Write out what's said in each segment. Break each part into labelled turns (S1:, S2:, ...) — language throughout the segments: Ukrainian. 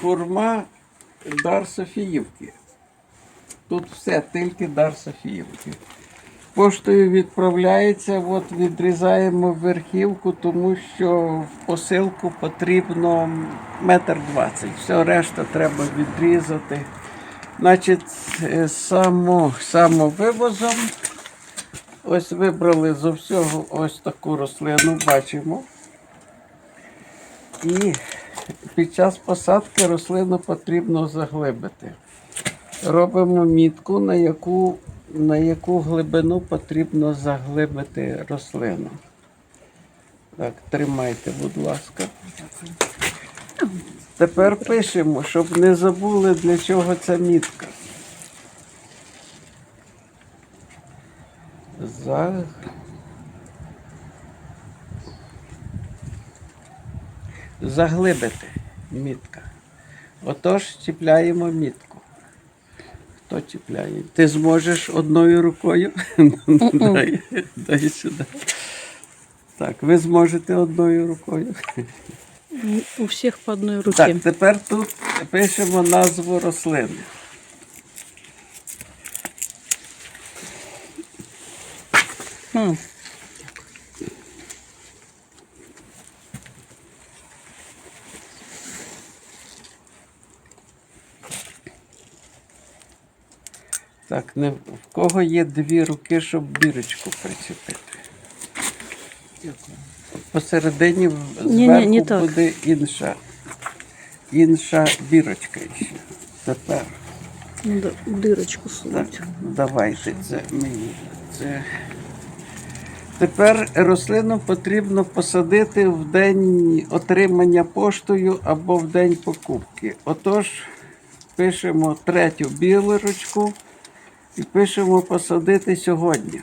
S1: хурма дар Софіївки. Тут все, тільки дар Софіївки. Поштою відправляється, от відрізаємо верхівку, тому що в посилку потрібно метр двадцять. Все решта треба відрізати. Значить, е, само, самовивозом. Ось вибрали з всього ось таку рослину, бачимо. І під час посадки рослину потрібно заглибити. Робимо мітку, на яку, на яку глибину потрібно заглибити рослину. Так, тримайте, будь ласка. Тепер пишемо, щоб не забули, для чого ця мітка. За... Заглибити мітка. Отож чіпляємо мітку. Хто чіпляє? Ти зможеш одною рукою? дай, дай сюди. Так, ви зможете одною рукою.
S2: У всіх по одній руці.
S1: Так, тепер тут пишемо назву рослини.
S2: М.
S1: Так, не, в кого є дві руки, щоб бірочку причепити? Посередині зверху
S2: не так.
S1: буде інша, інша бірочка ще. Тепер.
S2: Надо дирочку
S1: Так, давайте це мені. Це. Тепер рослину потрібно посадити в день отримання поштою або в день покупки. Отож, пишемо третю білорочку і пишемо посадити сьогодні.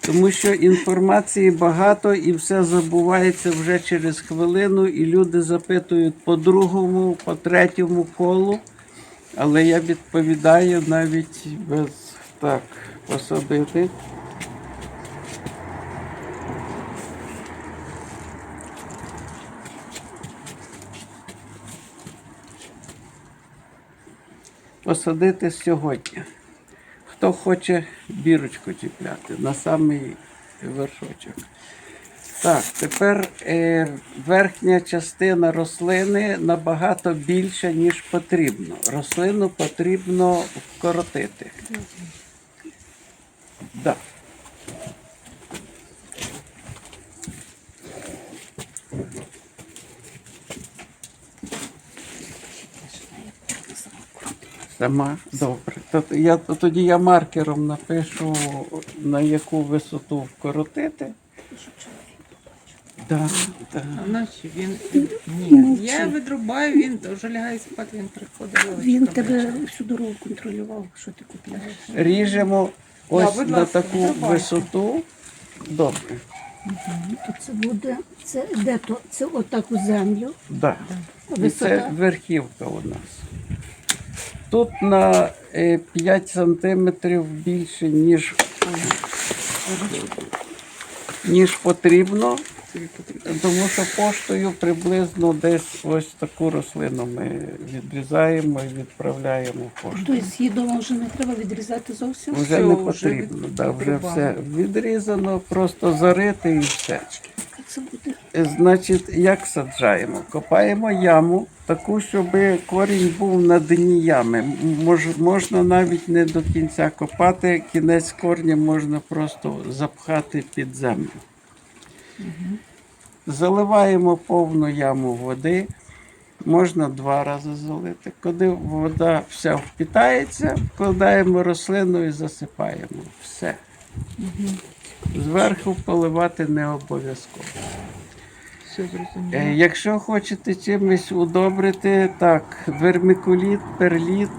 S1: Тому що інформації багато і все забувається вже через хвилину, і люди запитують по другому, по третьому колу. Але я відповідаю навіть без так посадити. Посадити сьогодні. Хто хоче бірочку чіпляти на самий вершочок. Так, тепер е, верхня частина рослини набагато більша, ніж потрібно. Рослину потрібно вкоротити. Да. Сама добре. То я, тоді я маркером напишу, на яку висоту вкоротити. Да, да.
S3: А Наче він ні. Я видрубаю, він вже лягає спати, він приходить.
S4: Він тебе всю дорогу контролював, що ти купляєш.
S1: Ріжемо ось
S3: будь
S1: на
S3: ласка,
S1: таку
S3: давайте.
S1: висоту. Добре.
S4: То це буде, це де то? Це отак у землю.
S1: Да. І це верхівка у нас. Тут на е, 5 сантиметрів більше, ніж, ніж потрібно, тому що поштою приблизно десь ось таку рослину ми відрізаємо і відправляємо в пошту.
S4: Тобто її дома вже не треба відрізати зовсім.
S1: Вже
S3: все,
S1: не потрібно,
S3: від-
S1: да, вже все відрізано, просто зарити і все.
S4: Це буде.
S1: Значить, як саджаємо? Копаємо яму, таку, щоб корінь був на дні ями. Мож, можна навіть не до кінця копати, кінець корня можна просто запхати під землю. Заливаємо повну яму води. Можна два рази залити. Коли вода вся впітається, вкладаємо рослину і засипаємо. Все. Зверху поливати не обов'язково. Е, Якщо хочете чимось удобрити, так, вермикуліт, перліт,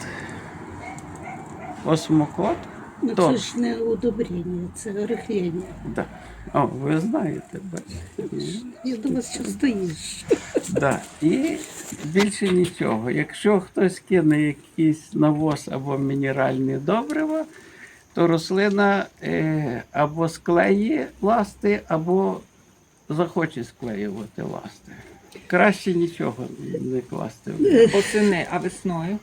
S1: осмокот.
S4: Ну, це ж не удобрення, це рихлення.
S1: Да. О, ви знаєте, бачите.
S4: Я думаю, що стоїш.
S1: Да. І більше нічого. Якщо хтось кине якийсь навоз або мінеральні добрива, то рослина е, або склеє ласти, або захоче склеювати ласти. Краще нічого не класти.
S3: Осени, а весною.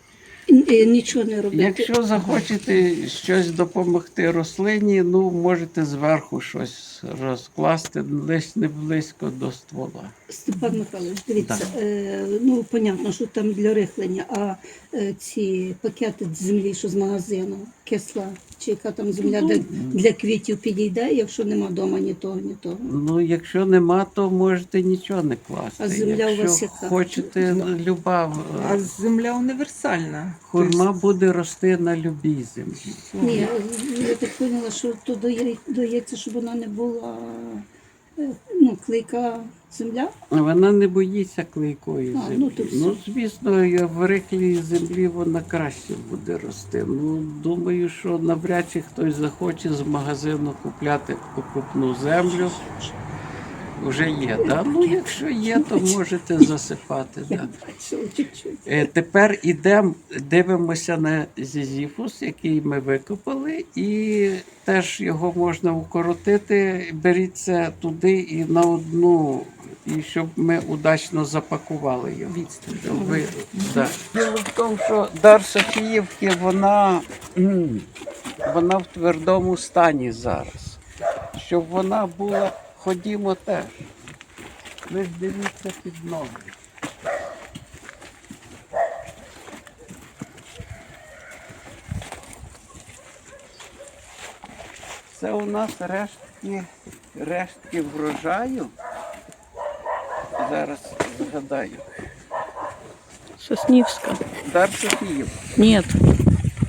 S4: Е, Нічого не робити.
S1: Якщо захочете щось допомогти рослині, ну можете зверху щось розкласти лиш не близько до ствола.
S4: Степан Михайлович, дивіться, е, ну понятно, що там для рихлення, а е, ці пакети землі, що з магазину, кисла, чи яка там земля для, для квітів підійде, якщо нема вдома ні того, ні того.
S1: Ну, якщо нема, то можете нічого не класти.
S4: А земля у вас яка?
S1: хочете, люба
S3: А
S1: е,
S3: земля універсальна.
S1: хурма буде рости на любій землі.
S4: Ні, я так поняла, що то дає- дається, щоб вона не була ну, клейка земля.
S1: А Вона не боїться клейкої
S4: А,
S1: землі.
S4: ну, то все.
S1: Ну, звісно, я- в реклій землі вона краще буде рости. Ну, думаю, що навряд чи хтось захоче з магазину купляти покупну землю. Вже є, да? Ну, якщо є, то можете засипати. Да. Е, Тепер ідемо, дивимося на зізіфус, який ми викопали, і теж його можна укоротити. Беріться туди і на одну, і щоб ми удачно запакували його. Ви, да. Діло в тому, що дар Софіївки, вона, вона в твердому стані зараз. Щоб вона була, ходімо теж. Ви ж дивіться під ноги. Це у нас рештки, рештки врожаю. Зараз згадаю.
S2: Соснівська.
S1: Дар Софіїв.
S2: Нет.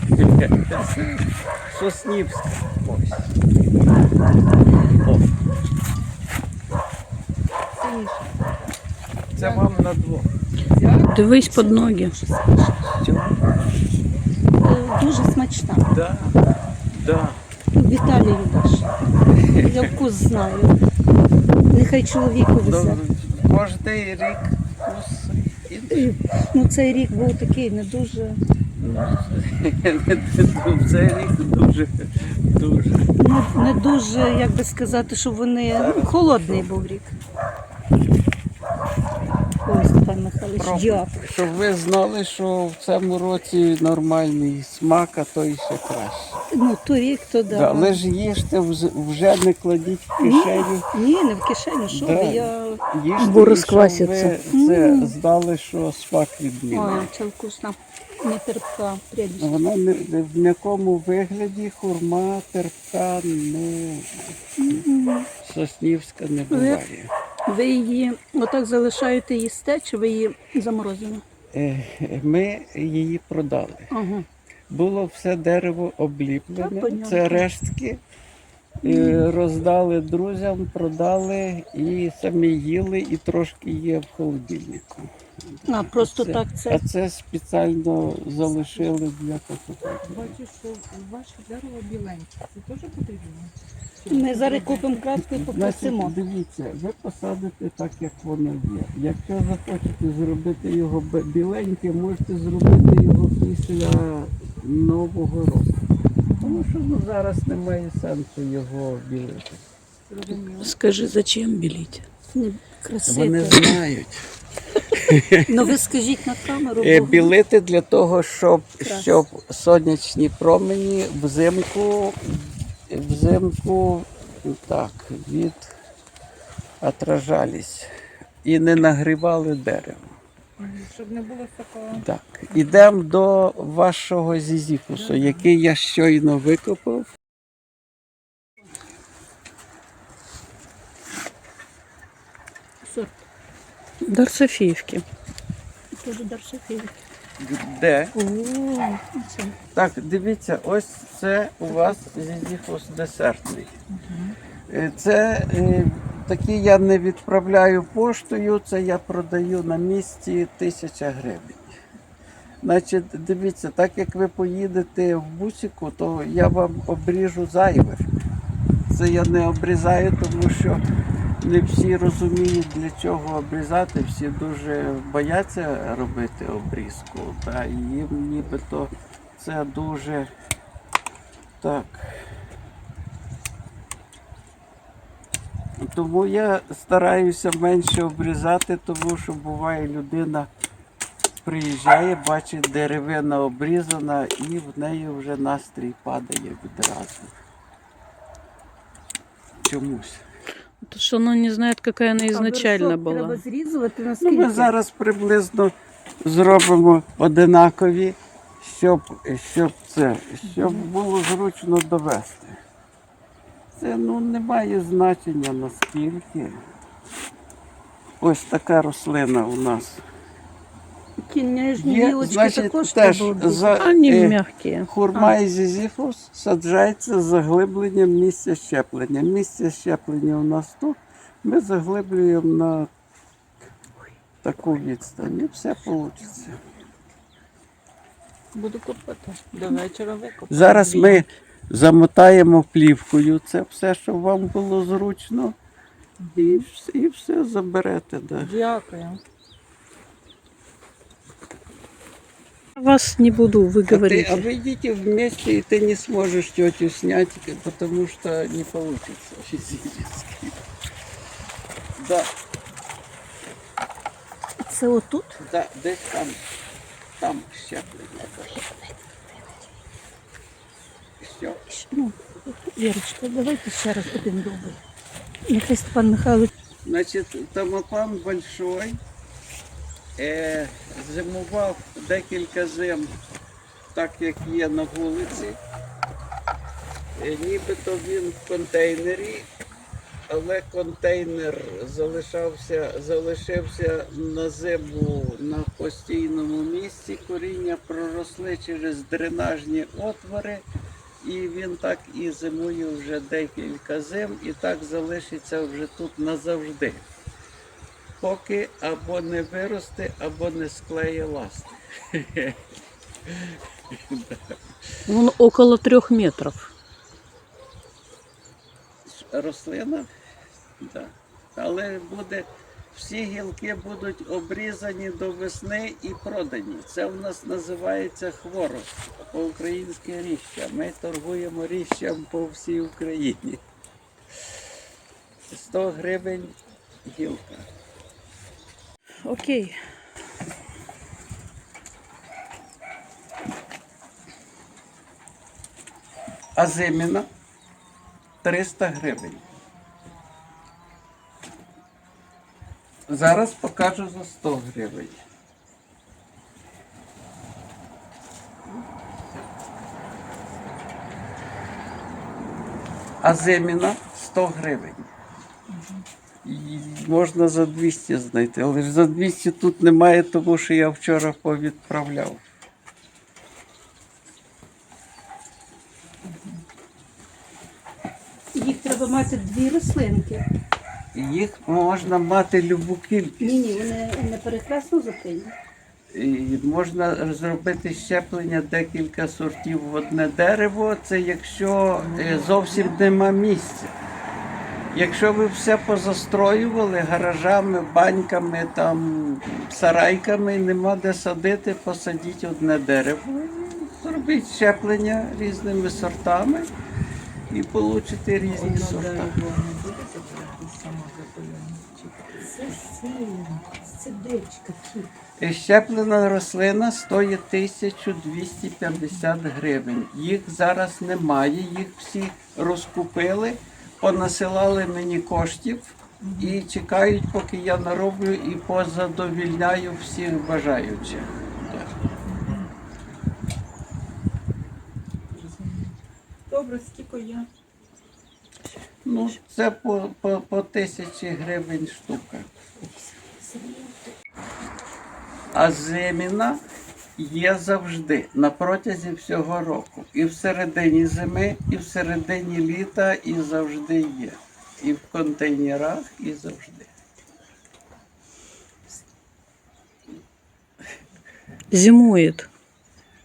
S1: Соснівська. Ось. О. Це вам на двох.
S2: Дивись під ноги.
S4: Е, Дуже смачна.
S1: Да. Да.
S4: Віталію даш. Я вкус знаю. Нехай чоловіку везе.
S1: Ну, Кожний рік.
S4: Ну, цей рік був такий не дуже.
S1: Цей рік дуже, дуже.
S4: Не, не дуже, як би сказати, що вони. Ну, холодний був рік. Ой, Степан Михайлович,
S1: Пробуйте.
S4: дякую.
S1: Щоб ви знали, що в цьому році нормальний смак, а то і ще краще.
S4: Ну, то рік, то да.
S1: Да. Але ж їжте вже не кладіть в кишеню.
S4: Ні, не в кишені, що
S1: Да.
S4: ви, я.
S1: Їжте,
S2: Бо розквасяться.
S1: ви це знали, що смак відмінний.
S4: Ой, це вкусно. Не терпка, прелість.
S1: Вона не, не- в м'якому вигляді хурма, терпка, ну соснівська не буває.
S4: Ви її отак залишаєте їсте, чи ви її заморозили?
S1: Е, Ми її продали.
S4: Ага.
S1: Було все дерево обліплене. Це рештки. Е, Роздали друзям, продали і самі їли, і трошки є в холодильнику.
S4: А, просто
S1: Це-
S4: так
S1: А
S4: це.
S1: це спеціально залишили для покупки.
S3: Бачу, що ваше дерево біленьке. Це теж потрібно?
S4: Ми зараз купимо краску і попросимо.
S1: Значить, дивіться, ви посадите так, як воно є. Якщо захочете зробити його біленьким, можете зробити його після Нового року. Тому що ну, зараз немає сенсу його білити.
S2: Скажи, зачем біліть?
S4: Не
S1: Вони знають.
S4: Ну ви скажіть на камеру.
S1: Е,
S4: бо-
S1: Білити для того, щоб, щоб сонячні промені взимку, взимку так, від отражались і не нагрівали дерево.
S3: Щоб не було такого.
S1: Так, ідемо до вашого зізіфусу, який я щойно викопав.
S4: Сорт.
S2: Дар Софіївки.
S4: Дуже даршафів.
S1: Де?
S4: О, це.
S1: Так, дивіться, ось це у вас зізіфус десертний. Е, Це е, такі я не відправляю поштою, це я продаю на місці тисяча гривень. Значить, дивіться, так як ви поїдете в бусику, то я вам обріжу зайве. Це я не обрізаю, тому що не всі розуміють, для чого обрізати. Всі дуже бояться робити обрізку. Та, їм нібито це дуже так. Тому я стараюся менше обрізати, тому що буває людина приїжджає, бачить деревина обрізана і в неї вже настрій падає відразу. Чомусь.
S2: Потому что она не знает, какая она изначально
S4: А вершок Треба
S2: была.
S4: зрізувати
S1: Ну, ми зараз приблизно зробимо одинакові, щоб, щоб це, щоб було зручно довести. Це ну, не має значення наскільки. Ось така рослина у нас.
S4: Ті нижні
S1: Є,
S4: гілочки
S1: значить,
S4: також
S1: теж
S4: треба обрізати.
S1: за,
S2: Они
S1: е,
S2: мягкие.
S1: Хурма і зізіфус саджається з заглибленням місця щеплення. Місце щеплення у нас тут. Ми заглиблюємо на таку відстань. І все вийде.
S3: Буду купити. До вечора викупити.
S1: Зараз ми замотаємо плівкою. Це все, щоб вам було зручно. І, вс- і все заберете. Да.
S3: Дякую.
S2: Вас не буду, вы
S1: А, ты,
S2: говорите.
S1: а вы идите вместе, и ты не сможешь тетю снять, потому что не получится физически. Да,
S4: Це отут?
S1: да, десь там, там щеплення. Все.
S4: Ну, Вірочка, давайте ще раз один добрий. Нехай Степан Михайлович
S1: Значить, томопан большой. Е, зимував декілька зим, так як є на вулиці. Е, нібито він в контейнері, але контейнер залишався, залишився на зиму на постійному місці. Коріння проросли через дренажні отвори. І він так і зимує вже декілька зим, і так залишиться вже тут назавжди. Поки або не виросте, або не склеє ласти.
S2: Он около трех метров.
S1: Рослина, да. але буде, всі гілки будуть обрізані до весни і продані. Це в нас називається хворост, по-українськи ріща. Ми торгуємо ріщам по всій Україні. 100 гривень гілка.
S2: Окей.
S1: А зиміна 300 гривень. Зараз покажу за 100 гривень. А зиміна 100 гривень. І можна за 200 знайти, але ж за 200 тут немає, тому що я вчора повідправляв.
S4: їх треба мати дві рослинки.
S1: Їх можна мати любу кількість.
S4: Ні, ні, вони не перехресно закриті.
S1: І можна зробити щеплення декілька сортів в одне дерево, це якщо е, зовсім нема місця. Якщо ви все позастроювали гаражами, баньками, там, сарайками, нема де садити, посадіть одне дерево, зробіть щеплення різними сортами і получите різні сорта.
S4: Це сильно, це дичка.
S1: Е, Щеплена рослина стоїть 1250 гривень. Їх зараз немає, їх всі розкупили, понасилали мені коштів і чекають, поки я нароблю і позадовільняю всіх бажаючих.
S3: Добре, скільки я?
S1: Ну, це по, по, по тисячі гривень штука. А зиміна є завжди на протязі всього року. І в середині зими, і в середині літа, і завжди є. І в контейнерах, і завжди.
S2: Зимует.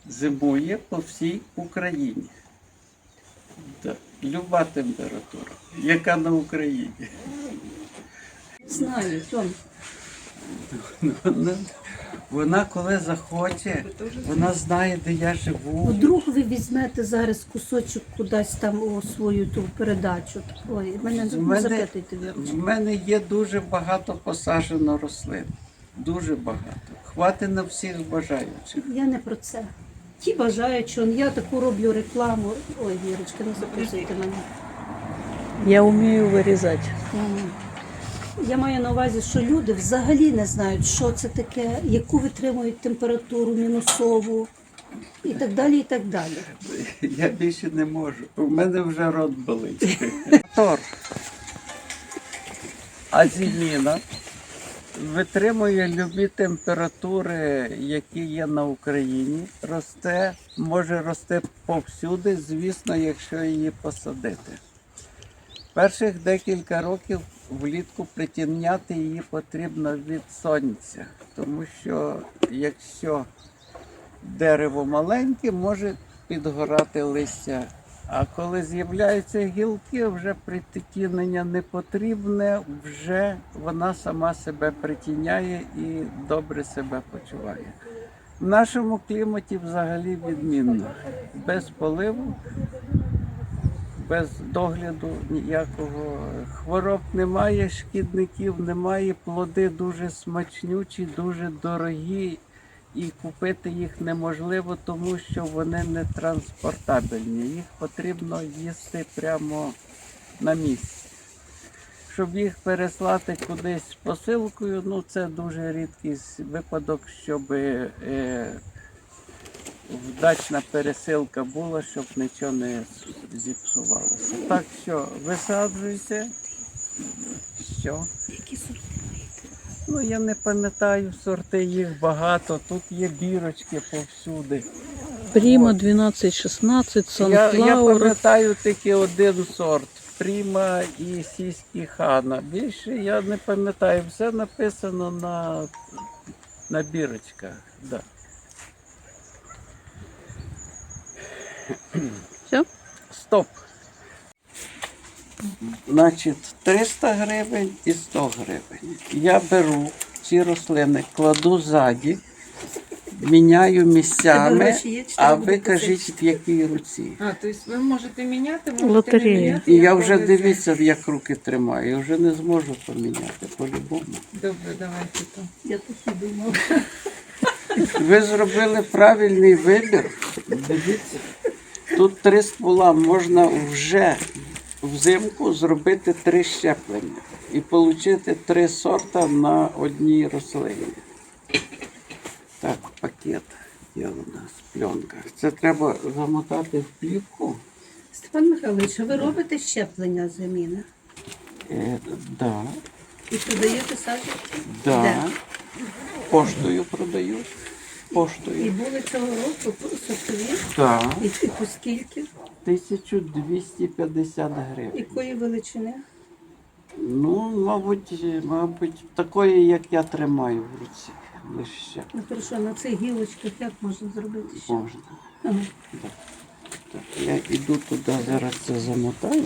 S1: Зимує по всій Україні. Люба температура, яка на Україні.
S4: Знаю, Тьом.
S1: Вона, Вона коли захоче, вона знає, де я живу.
S4: Вдруг ви візьмете зараз кусочок кудись там у свою ту передачу. Ой, мене
S1: В
S4: не
S1: мене-
S4: запитуйте, Вірочка.
S1: В мене є дуже багато посаджено рослин. Дуже багато. Хватить на всіх бажаючих.
S4: Я не про це. Ті бажають, що я таку роблю рекламу. Ой, Вірочка, не записуйте мене.
S2: Я умею вырезать.
S4: Мгм. Я маю на увазі, що люди взагалі не знають, що це таке, яку витримують температуру мінусову і так далі. і так далі.
S1: Я більше не можу. У мене вже рот болить. Тор. Азіміна витримує любі температури, які є на Україні. Росте, може рости повсюди, звісно, якщо її посадити. Перших декілька років влітку притіняти її потрібно від сонця, тому що якщо дерево маленьке, може підгорати листя. А коли з'являються гілки, вже притінення не потрібне, вже вона сама себе притіняє і добре себе почуває. В нашому кліматі взагалі відмінно. Без поливу, без догляду ніякого хвороб немає, шкідників немає, плоди дуже смачнючі, дуже дорогі і купити їх неможливо, тому що вони не транспортабельні. Їх потрібно їсти прямо на місці. Щоб їх переслати кудись посилкою, ну це дуже рідкий випадок, щоб е, вдачна пересилка була, щоб нічого не зіпсувалося. Так що висаджуйте. Що? Ну, я не пам'ятаю сорти, їх багато. Тут є бірочки повсюди.
S2: Прима 12-16,
S1: Я, я пам'ятаю тільки один сорт. Пріма і сіські хана. Більше я не пам'ятаю. Все написано на, на бірочках. Да.
S2: Все?
S1: Стоп. Значить, 300 гривень і 100 гривень. Я беру ці рослини, кладу ззаді, міняю місцями, а ви кажіть, в якій руці.
S3: А, тобто ви можете міняти, можете
S2: Лотерея.
S3: не міняти.
S1: І я вже дивіться, як руки тримаю, я вже не зможу поміняти по-любому.
S3: Добре, давайте то.
S4: Я тут і думала.
S1: Ви зробили правильний вибір. Дивіться, тут три ствола можна вже взимку зробити три щеплення і отримати три сорта на одній рослині. Так, пакет є у нас пленка. Це треба замотати в плівку.
S4: Степан Михайлович, а ви робите щеплення заміни?
S1: Е, да,
S4: І продаєте саджанці?
S1: да.
S4: Де?
S1: Поштою продають.
S4: І
S1: Поштою.
S4: були цього року сортові?
S1: Так.
S4: І, і по скільки?
S1: 1250 гривень.
S4: Якої величини?
S1: Ну, мабуть, мабуть, такої, як я тримаю в руці. Лише
S4: Ну хорошо, на цих гілочках як можна зробити ще?
S1: можна.
S4: Ага.
S1: Так, я йду туди, зараз це замотаю.